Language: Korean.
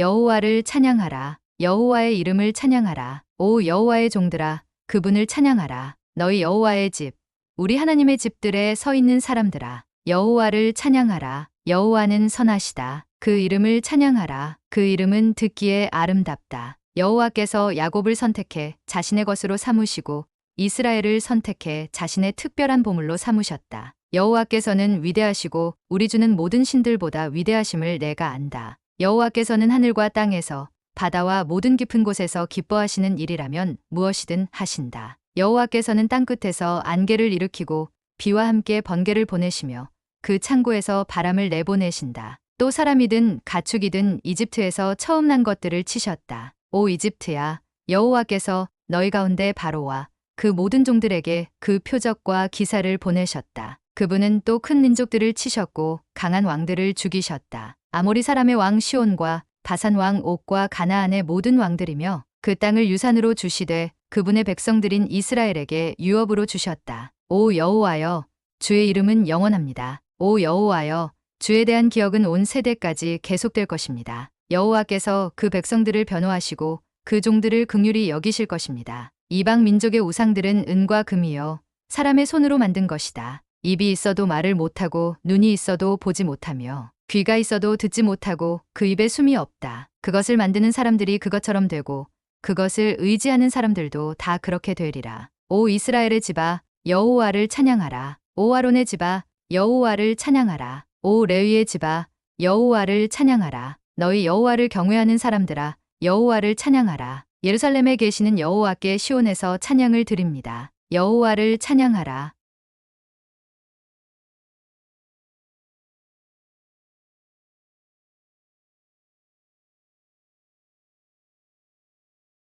여호와를 찬양하라. 여호와의 이름을 찬양하라. 오 여호와의 종들아 그분을 찬양하라. 너희 여호와의 집 우리 하나님의 집들에 서 있는 사람들아 여호와를 찬양하라. 여호와는 선하시다. 그 이름을 찬양하라. 그 이름은 듣기에 아름답다. 여호와께서 야곱을 선택해 자신의 것으로 삼으시고 이스라엘을 선택해 자신의 특별한 보물로 삼으셨다. 여호와께서는 위대하시고 우리 주는 모든 신들보다 위대하심을 내가 안다. 여호와께서는 하늘과 땅에서 바다와 모든 깊은 곳에서 기뻐하시는 일이라면 무엇이든 하신다. 여호와께서는 땅 끝에서 안개를 일으키고 비와 함께 번개를 보내시며 그 창고에서 바람을 내보내신다. 또 사람이든 가축이든 이집트에서 처음 난 것들을 치셨다. 오 이집트야, 여호와께서 너희 가운데 바로와 그 모든 종들에게 그 표적과 기사를 보내셨다. 그분은 또 큰 민족들을 치셨고 강한 왕들을 죽이셨다. 아모리 사람의 왕 시온과 바산 왕 옥과 가나안의 모든 왕들이며 그 땅을 유산으로 주시되 그분의 백성들인 이스라엘에게 유업으로 주셨다. 오 여호와여, 주의 이름은 영원합니다. 오 여호와여, 주에 대한 기억은 온 세대까지 계속될 것입니다. 여호와께서 그 백성들을 변호하시고 그 종들을 긍휼히 여기실 것입니다. 이방 민족의 우상들은 은과 금이요 사람의 손으로 만든 것이다. 입이 있어도 말을 못하고 눈이 있어도 보지 못하며 귀가 있어도 듣지 못하고 그 입에 숨이 없다. 그것을 만드는 사람들이 그것처럼 되고 그것을 의지하는 사람들도 다 그렇게 되리라. 오 이스라엘의 집아 여호와를 찬양하라. 오 아론의 집아 여호와를 찬양하라. 오 레위의 집아 여호와를 찬양하라. 너희 여호와를 경외하는 사람들아 여호와를 찬양하라. 예루살렘에 계시는 여호와께 시온에서 찬양을 드립니다. 여호와를 찬양하라.